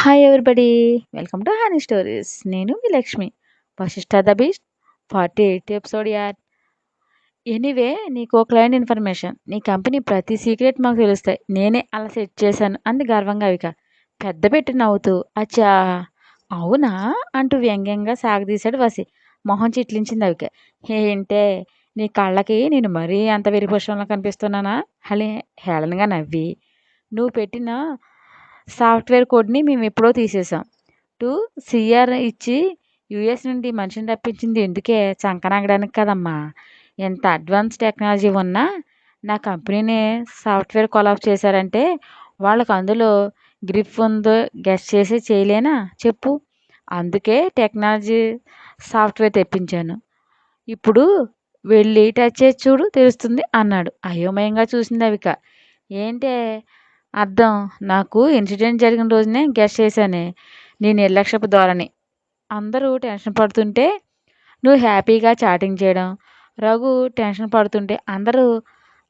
Hi everybody welcome to honey stories నేను మీ Lakshmi. Vashishta the beast forty eight episode యార్ anyway నీకు ఒక client information నీ company ప్రతి సీక్రెట్ మాకు తెలుస్తాయి. నేనే అలా సెట్ చేశాను. అంది గర్వంగా అవిక. పెద్ద పెట్టి నవ్వుతూ అచ్చా అవునా? అంటూ వ్యంగ్యంగా సాగదీశాడు వసి మొహం చిట్లించింది అవిక. ఏంటే? నీ కళ్ళకి నేను మరీ అంత విరిపుష్పంలో కనిపిస్తున్నానా? హలే హేళనగా నవ్వి. నువ్వు పెట్టిన సాఫ్ట్వేర్ కోడ్ని మేము ఎప్పుడో తీసేసాం. టూ సిఆర్ ఇచ్చి యుఎస్ నుండి మనిషిని రప్పించింది ఎందుకే? చంకనాగడానికి కదమ్మా. ఎంత అడ్వాన్స్ టెక్నాలజీ ఉన్నా నా కంపెనీని సాఫ్ట్వేర్ కొలాబ్ చేశారంటే వాళ్ళకి అందులో గ్రిప్ ఉందో గెస్ట్ చేసి చేయలేనా? చెప్పు. అందుకే టెక్నాలజీ సాఫ్ట్వేర్ తెప్పించాను. ఇప్పుడు వెళ్ళి టచ్ చేసి చూడు తెలుస్తుంది అన్నాడు. అయోమయంగా చూసింది అవిక. ఏంటే? అర్థం. నాకు ఇన్సిడెంట్ జరిగిన రోజునే గెస్ట్ చేశానే. నీ నిర్లక్ష్యపు ధోరణి. అందరూ టెన్షన్ పడుతుంటే నువ్వు హ్యాపీగా చాటింగ్ చేయడం. రఘు టెన్షన్ పడుతుంటే అందరూ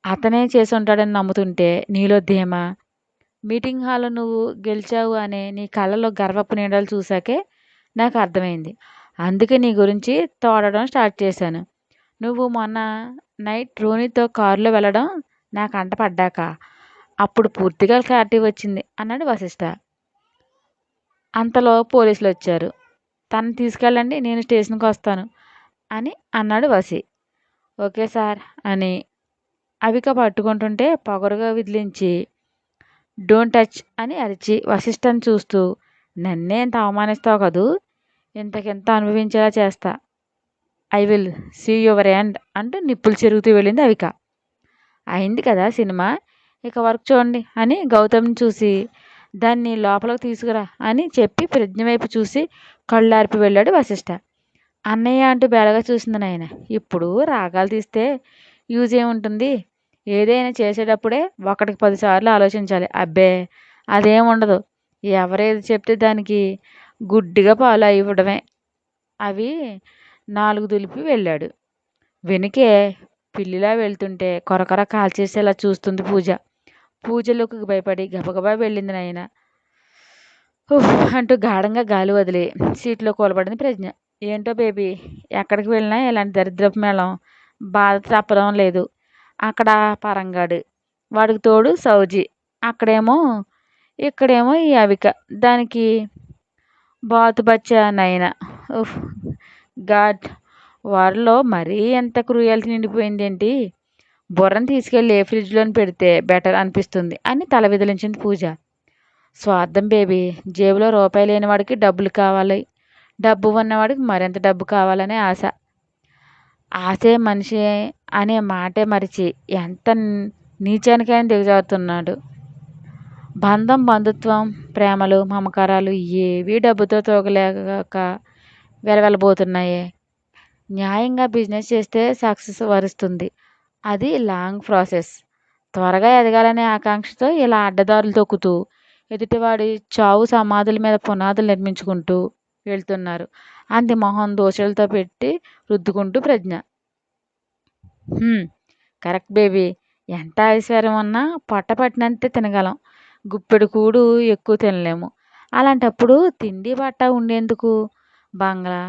అతనే చేసి ఉంటాడని నమ్ముతుంటే నీలో ధీమా. మీటింగ్ హాల్లో నువ్వు గెలిచావు అనే నీ కళ్ళలో గర్వపు నీడలు చూశాకే నాకు అర్థమైంది. అందుకే నీ గురించి తోడడం స్టార్ట్ చేశాను. నువ్వు మొన్న నైట్ రోనీతో కారులో వెళ్ళడం నాకు అంట పడ్డాక అప్పుడు పూర్తిగా క్లారిటీ వచ్చింది అన్నాడు వశిష్ఠ అంతలో పోలీసులు వచ్చారు తను తీసుకెళ్ళండి నేను స్టేషన్కి వస్తాను అని అన్నాడు వసి ఓకే సార్ అని అవిక పట్టుకుంటుంటే పొగరుగా విదిలించి డోంట్ టచ్ అని అరిచి వశిష్ఠని చూస్తూ నన్నే ఇంత అవమానిస్తావు కదూ? ఇంతకింత అనుభవించేలా చేస్తా? I will see your end అంటూ నిప్పులు చెరుగుతూ వెళ్ళింది అవిక. అయింది కదా సినిమా? ఇక వర్క్ చూడండి అని గౌతమ్ని చూసి దాన్ని లోపలికి తీసుకురా అని చెప్పి ప్రజ్ఞ వైపు చూసి కళ్ళార్పి వెళ్ళాడు వశిష్ఠ అన్నయ్య అంటూ బేలగా చూసింది నాయన. ఇప్పుడు రాగాలు తీస్తే యూజ్ ఏముంటుంది? ఏదైనా చేసేటప్పుడే ఒకటికి పదిసార్లు ఆలోచించాలి. అబ్బే అదేం ఉండదు. ఎవరేది చెప్తే దానికి గుడ్డిగా పాలు ఇవ్వడమే అవి నాలుగు దులిపి వెళ్ళాడు. వెనుకే పిల్లిలా వెళ్తుంటే కొరకొర కాల్చేసేలా చూస్తుంది పూజ. పూజలోకి భయపడి గబగబా వెళ్ళింది నాయన. అంటూ గాఢంగా గాలి వదిలి సీట్లో కూలబడింది ప్రజ్ఞ. ఏంటో బేబీ ఎక్కడికి వెళ్ళినా ఇలాంటి దరిద్రపు మేళం బాధ తప్పడం లేదు. అక్కడ పరంగాడు. వాడికి తోడు సౌజీ. అక్కడేమో ఇక్కడేమో ఈ అవిక. దానికి బాతుబచ్చ నయన. ఉఫ్ గాడ్ వారిలో మరీ ఎంత క్రూయాలిటీ నిండిపోయింది ఏంటి బుర్రను తీసుకెళ్ళి ఏ ఫ్రిడ్జ్లోని పెడితే బెటర్ అనిపిస్తుంది అని తల విదిలించింది పూజ. స్వార్థం బేబీ జేబులో రూపాయి లేని వాడికి డబ్బులు కావాలి. డబ్బు ఉన్నవాడికి మరింత డబ్బు కావాలనే ఆశ. ఆశే మనిషి అనే మాటే మరిచి ఎంత నీచానికైనా దిగజారుతున్నాడు. బంధం బంధుత్వం ప్రేమలు మమకారాలు ఏవి డబ్బుతో తోగలేక వెలవెలబోతున్నాయే. న్యాయంగా బిజినెస్ చేస్తే సక్సెస్ వరుస్తుంది. అది లాంగ్ ప్రాసెస్. త్వరగా ఎదగాలనే ఆకాంక్షతో ఇలా అడ్డదారులు తొక్కుతూ ఎదుటివాడి చావు సమాధుల మీద పునాదులు నిర్మించుకుంటూ వెళ్తున్నారు. అంది మొహం దోశలతో పెట్టి రుద్దుకుంటూ ప్రజ్ఞ. Correct baby. ఎంత ఐశ్వర్యం ఉన్నా పొట్ట పట్టినంతే తినగలం. గుప్పెడు కూడు ఎక్కువ తినలేము. అలాంటప్పుడు తిండి బట్ట ఉండేందుకు? బంగ్లా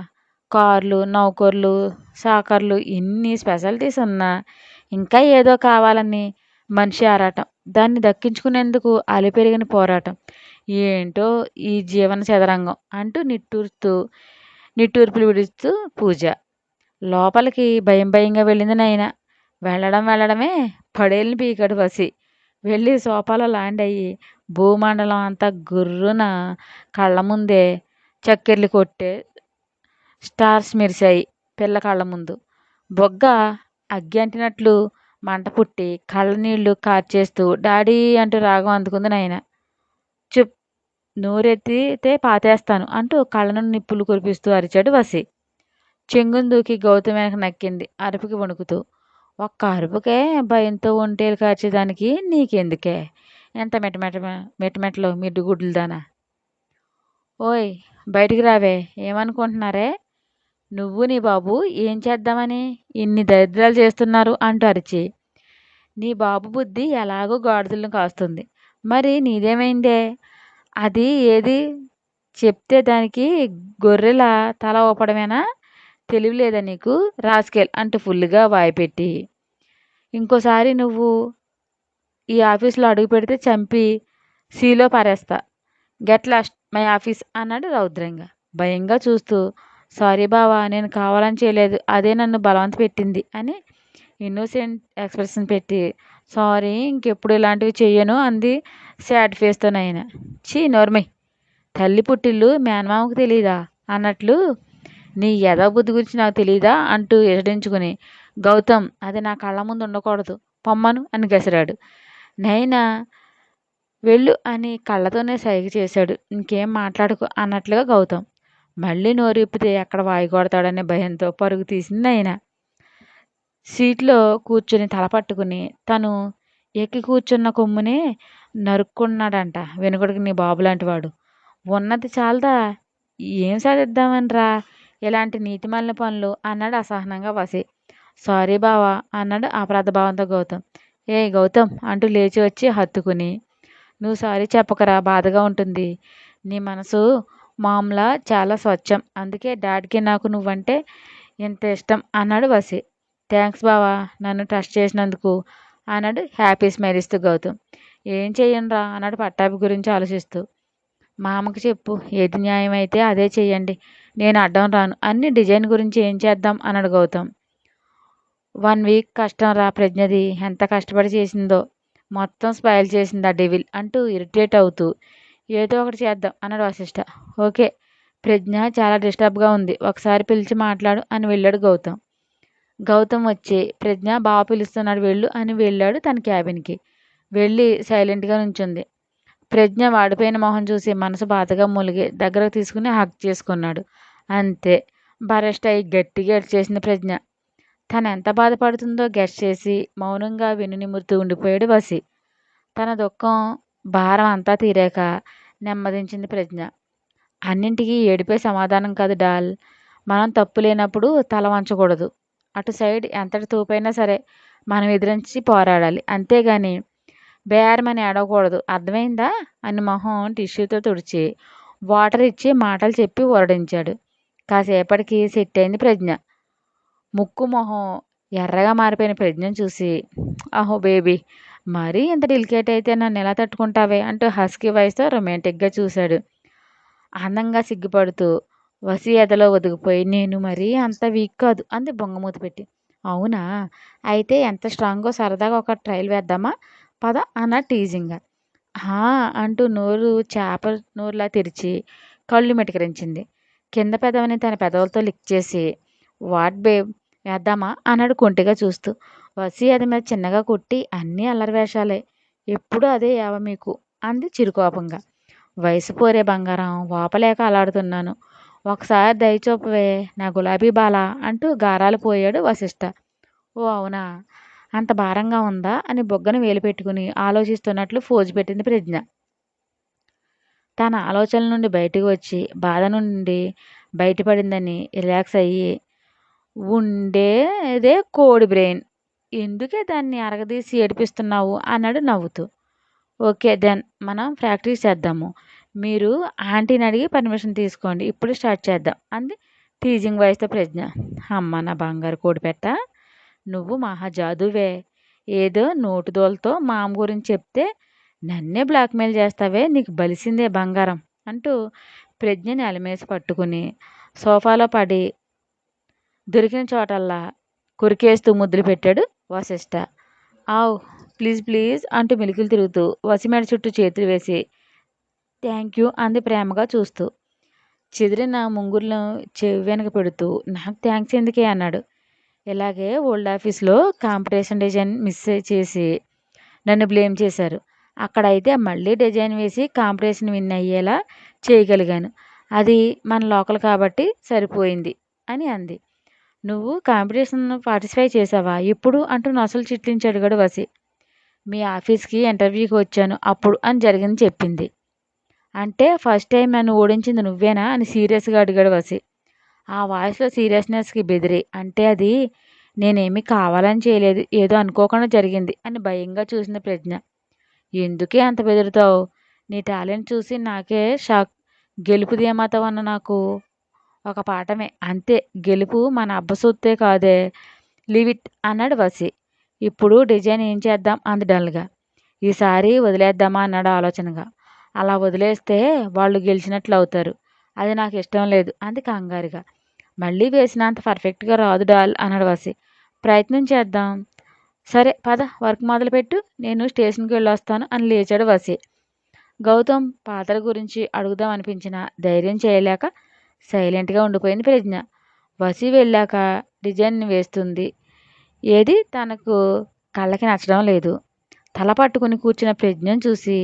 కార్లు నౌకర్లు సాకర్లు ఇన్ని స్పెషాలిటీస్ ఉన్నా ఇంకా ఏదో కావాలని మనిషి ఆరాటం. దాన్ని దక్కించుకునేందుకు అలిపెరిగిన పోరాటం. ఏంటో ఈ జీవన చదరంగం అంటూ నిట్టూరుతూ నిట్టూర్పులు విడుస్తూ పూజ. లోపలికి భయం భయంగా వెళ్ళింది నాయన. వెళ్ళడం వెళ్ళడమే పడేళ్ళని పీకడు వసి వెళ్ళి సోఫాలో ల్యాండ్ అయ్యి భూమండలం అంతా గుర్రున కళ్ళ ముందే చక్కెర్లు కొట్టే స్టార్స్ మెరిశాయి పిల్ల కళ్ళ ముందు. బొగ్గ అగ్గి అంటినట్లు మంట పుట్టి కళ్ళ నీళ్ళు కార్చేస్తూ డాడీ అంటూ రాగం అందుకుంది నాయన. చుప్ నోరెత్తితే పాతేస్తాను అంటూ కళ్ళను నిప్పులు కురిపిస్తూ అరిచాడు వసి చెంగును దూకి గౌతమ్ వెనక నక్కింది అరుపుకి వణుకుతూ. ఒక్క అరుపుకే భయంతో ఒంటేలు కార్చేదానికి నీకెందుకే? ఎంత మెటమెట మెటమెటలో మిడ్డు గుడ్లు దానా? ఓయ్ బయటికి రావే ఏమనుకుంటున్నారే? నువ్వు నీ బాబు ఏం చేద్దామని ఇన్ని దరిద్రాలు చేస్తున్నారు అంటూ అరిచి నీ బాబు బుద్ధి ఎలాగో గాడిదలను కాస్తుంది. మరి నీదేమైందే? అది ఏది? చెప్తే దానికి గొర్రెల తల ఊపడమేనా? తెలివి లేదా నీకు? రాసుకెల్ అంటూ ఫుల్గా వాయిపెట్టి ఇంకోసారి నువ్వు ఈ ఆఫీస్లో అడుగు పెడితే చంపి సీలో పారేస్తా. గెట్ లాస్ట్ మై ఆఫీస్ అన్నాడు రౌద్రంగా. భయంగా చూస్తూ సారీ బావా నేను కావాలని చేయలేదు. అదే నన్ను బలవంత పెట్టింది అని ఇన్నోసెంట్ ఎక్స్ప్రెషన్ పెట్టి సారీ ఇంకెప్పుడు ఇలాంటివి చెయ్యను అంది సాడ్ ఆయన. చీ నోర్మై తల్లి పుట్టిల్లు మేనమామకు తెలీదా? అన్నట్లు నీ యథా బుద్ధి గురించి నాకు తెలీదా? అంటూ ఎసడించుకుని గౌతమ్ అది నా కళ్ళ ముందు ఉండకూడదు పొమ్మను అని గసిరాడు. నైనా వెళ్ళు అని కళ్ళతోనే సైగ చేశాడు. ఇంకేం మాట్లాడుకో అన్నట్లుగా గౌతమ్. మళ్ళీ నోరిప్పితే ఎక్కడ వాయి కొడతాడనే భయంతో పరుగు తీసింది ఆయన. సీట్లో కూర్చుని తల పట్టుకుని తను ఎక్కి కూర్చున్న కొమ్మునే నరుక్కున్నాడంట వెనుకడికి నీ బాబు లాంటి వాడు. ఉన్నది చాలదా? ఏం సాధిద్దామనిరా? ఇలాంటి నీతిమల్ని పనులు అన్నాడు అసహనంగా వసి సారీ బావా అన్నాడు అపరాధ భావంతో గౌతమ్. ఏ గౌతమ్ అంటూ లేచి వచ్చి హత్తుకుని నువ్వు సారీ చెప్పకరా బాధగా ఉంటుంది. నీ మనసు మామూలా చాలా స్వచ్ఛం. అందుకే డాడీకి నాకు నువ్వంటే ఇంత ఇష్టం అన్నాడు వసి. థ్యాంక్స్ బావా నన్ను ట్రస్ట్ చేసినందుకు అన్నాడు హ్యాపీ స్మైల్ ఇస్తూ గౌతమ్. ఏం చెయ్యనురా అన్నాడు పట్టాభి గురించి ఆలోచిస్తూ. మామకు చెప్పు ఏది న్యాయం అయితే అదే చెయ్యండి. నేను అడ్డం రాను. అన్ని డిజైన్ గురించి ఏం చేద్దాం అన్నాడు గౌతమ్. వన్ వీక్ కష్టం రా ప్రజ్ఞది. ఎంత కష్టపడి చేసిందో. మొత్తం స్పైల్ చేసింది ఆ డెవిల్ అంటూ ఇరిటేట్ అవుతూ ఏదో ఒకటి చేద్దాం అన్నాడు వశిష్ట. ఓకే ప్రజ్ఞ చాలా డిస్టర్బ్గా ఉంది. ఒకసారి పిలిచి మాట్లాడు అని వెళ్ళాడు గౌతమ్. గౌతమ్ వచ్చి ప్రజ్ఞ బాగా పిలుస్తున్నాడు వెళ్ళు అని వెళ్ళాడు తన క్యాబిన్కి. వెళ్ళి సైలెంట్గా నుంచుంది. ప్రజ్ఞ వాడిపోయిన మొహం చూసి మనసు బాధగా మూలిగి దగ్గరకు తీసుకుని హక్ చేసుకున్నాడు. అంతే బరెస్ట్ అయి గట్టిగా చేసింది ప్రజ్ఞ. తను ఎంత బాధపడుతుందో గెస్ట్ చేసి మౌనంగా వెన్నునిమురుతూ ఉండిపోయాడు వసి తన దుఃఖం భారం అంతా తీరాక నెమ్మదించింది ప్రజ్ఞ. అన్నింటికీ ఏడిపే సమాధానం కాదు డాల్. మనం తప్పు లేనప్పుడు తల వంచకూడదు. అటు సైడ్ ఎంతటి తూపైనా సరే మనం ఎదిరించి పోరాడాలి. అంతేగాని బేరమని ఏడవకూడదు. అర్థమైందా? అని మొహం టిష్యూతో తుడిచి వాటర్ ఇచ్చి మాటలు చెప్పి ఓరడించాడు కాసేపటికి సెట్ అయింది ప్రజ్ఞ. ముక్కు మొహం ఎర్రగా మారిపోయిన ప్రజ్ఞను చూసి అహో బేబీ మరీ ఇంత డెలికేట్ అయితే నన్ను ఎలా తట్టుకుంటావే? అంటూ హస్కీ వాయిస్తో రొమాంటిక్గా చూశాడు. అందంగా సిగ్గుపడుతూ వసి ఎదలో ఒదిగిపోయి నేను మరీ అంత వీక్ కాదు అంది బొంగమూత పెట్టి. అవునా? అయితే ఎంత స్ట్రాంగో సరదాగా ఒక ట్రైల్ వేద్దామా? పద అన్న టీజింగ్గా అంటూ నోరు చేప నోరులా తెరిచి కళ్ళు మెటికరించింది. కింద పెదవిని తన పెదవులతో లిక్ చేసి వాట్ బేబ్ వేద్దామా అన్నాడు కొంటిగా చూస్తూ. వసి అది మీద చిన్నగా కొట్టి అన్నీ అల్లరి వేషాలే ఎప్పుడు అదే యావ మీకు అంది చిరుకోపంగా వయసు పోరే బంగారం వాపలేక అలాడుతున్నాను ఒకసారి దయచూపవే నా గులాబీ బాల అంటూ గారాలు పోయాడు వశిష్ట. ఓ అవునా? అంత భారంగా ఉందా? అని బొగ్గను వేలు పెట్టుకుని ఆలోచిస్తున్నట్లు ఫోజు పెట్టింది ప్రజ్ఞ. తన ఆలోచనల నుండి బయటకు వచ్చి బాధ నుండి బయటపడిందని రిలాక్స్ అయ్యి ఉండేదే కోడి బ్రెయిన్. ఎందుకే దాన్ని అరగదీసి ఏడిపిస్తున్నావు? అన్నాడు నవ్వుతూ. ఓకే దెన్ మనం ప్రాక్టీస్ చేద్దాము. మీరు ఆంటీని అడిగి పర్మిషన్ తీసుకోండి. ఇప్పుడు స్టార్ట్ చేద్దాం. అంది టీజింగ్ వాయిస్తో ప్రజ్ఞ. అమ్మ నా బంగారు కోడిపెట్ట నువ్వు మహా జాదువే. ఏదో నోటుదోలతో మామ గురించి చెప్తే నన్నే బ్లాక్మెయిల్ చేస్తావే? నీకు బలిసిందే బంగారం. అంటూ ప్రజ్ఞని అలమేసి పట్టుకుని సోఫాలో పడి దొరికిన చోటల్లా కురికేస్తూ ముద్దులు పెట్టాడు వశిష్ట. ఆవ్ ప్లీజ్ ప్లీజ్ అంటూ మిలికిలు తిరుగుతూ వసిమేడ చుట్టూ చేతులు వేసి థ్యాంక్ యూ అంది ప్రేమగా చూస్తూ. చెదిరిన ముంగుర్లను చెవి వెనక పెడుతూ నాకు థ్యాంక్స్ ఎందుకే అన్నాడు. ఇలాగే ఓల్డ్ ఆఫీస్లో కాంపిటీషన్ డిజైన్ మిస్ చేసి నన్ను బ్లేమ్ చేశారు. అక్కడైతే మళ్ళీ డిజైన్ వేసి కాంపిటీషన్ విన్ అయ్యేలా చేయగలిగాను. అది మన లోకల్ కాబట్టి సరిపోయింది అని అంది. నువ్వు కాంపిటీషన్ పార్టిసిపేట్ చేసావా? ఇప్పుడు అంటూ నొసలు చిట్లించి అడిగాడు వసి మీ ఆఫీస్కి ఇంటర్వ్యూకి వచ్చాను అప్పుడు అని జరిగింది చెప్పింది. అంటే ఫస్ట్ టైం నన్ను ఓడించింది నువ్వేనా? అని సీరియస్గా అడిగాడు వసి ఆ వాయిస్లో సీరియస్నెస్కి బెదిరి. అంటే అది నేనేమి కావాలని చేయలేదు ఏదో అనుకోకుండా జరిగింది అని భయంగా చూసిన ప్రజ్ఞ. ఎందుకే అంత బెదురుతావు? నీ టాలెంట్ చూసి నాకే షాక్. గెలుపుది ఏమాతం అన్న నాకు? ఒక పాఠమే. అంతే. గెలుపు మన అబ్బసొత్తే కాదే. లివిట్ అన్నాడు వసి ఇప్పుడు డిజైన్ ఏం చేద్దాం? అంది డల్గా. ఈసారి వదిలేద్దామా? అన్నాడు ఆలోచనగా. అలా వదిలేస్తే వాళ్ళు గెలిచినట్లు అవుతారు. అది నాకు ఇష్టం లేదు అంది కంగారుగా. మళ్ళీ వేసినంత పర్ఫెక్ట్గా రాదు డాల్ అన్నాడు వసి ప్రయత్నం చేద్దాం. సరే పద వర్క్ మొదలుపెట్టు. నేను స్టేషన్కి వెళ్ళొస్తాను అని లేచాడు వసి గౌతమ్ పాత్ర గురించి అడుగుదాం అనిపించిన ధైర్యం చేయలేక సైలెంట్గా ఉండిపోయింది ప్రజ్ఞ. వసి వెళ్ళాక డిజైన్ వేస్తుంది. ఏది? తనకు కళ్ళకి నచ్చడం లేదు. తల పట్టుకుని కూర్చున్న ప్రజ్ఞను చూసి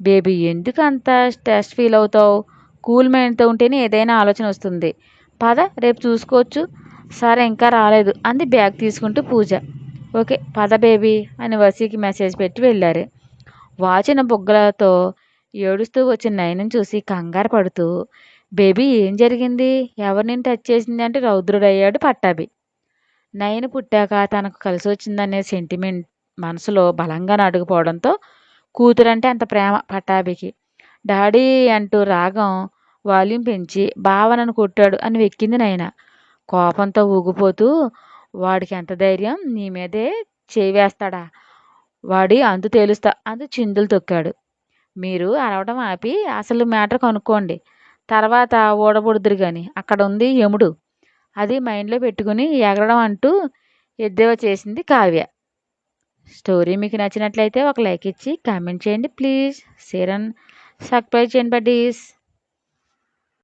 బేబీ ఎందుకు అంత స్ట్రెస్ ఫీల్ అవుతావు? కూల్ మైండ్తో ఉంటేనే ఏదైనా ఆలోచన వస్తుంది. పద రేపు చూసుకోవచ్చు. సరే ఇంకా రాలేదు అంది బ్యాగ్ తీసుకుంటూ పూజ. ఓకే పద బేబీ అని వసీకి మెసేజ్ పెట్టి వెళ్ళారు. వాచిన బుగ్గలతో ఏడుస్తూ వచ్చిన నయనం చూసి కంగారు పడుతూ బేబీ ఏం జరిగింది? ఎవరు నేను టచ్ చేసింది అంటే రౌద్రుడయ్యాడు పట్టాభి. నయన పుట్టాక తనకు కలిసి వచ్చిందనే సెంటిమెంట్ మనసులో బలంగా నడుగుపోవడంతో కూతురంటే అంత ప్రేమ పట్టాభికి. డాడీ అంటూ రాగం వాల్యూమ్ పెంచి భావనను కొట్టాడు అని వెక్కింది నయన. కోపంతో ఊగిపోతూ వాడికి ఎంత ధైర్యం? నీ మీదే చేయి వేస్తాడా? వాడి అంతు తేలుస్తా అందు చిందులు తొక్కాడు. మీరు అరవడం ఆపి అసలు మ్యాటర్ కనుక్కోండి. తర్వాత ఓడబుడుదురు కానీ అక్కడ ఉంది యముడు. అది మైండ్లో పెట్టుకుని ఎగరడం అంటూ ఎద్దేవా చేసింది కావ్య. స్టోరీ మీకు నచ్చినట్లయితే ఒక లైక్ ఇచ్చి కామెంట్ చేయండి ప్లీజ్. షేర్ అండ్ సబ్స్క్రైబ్ చేయండి బడ్డీస్.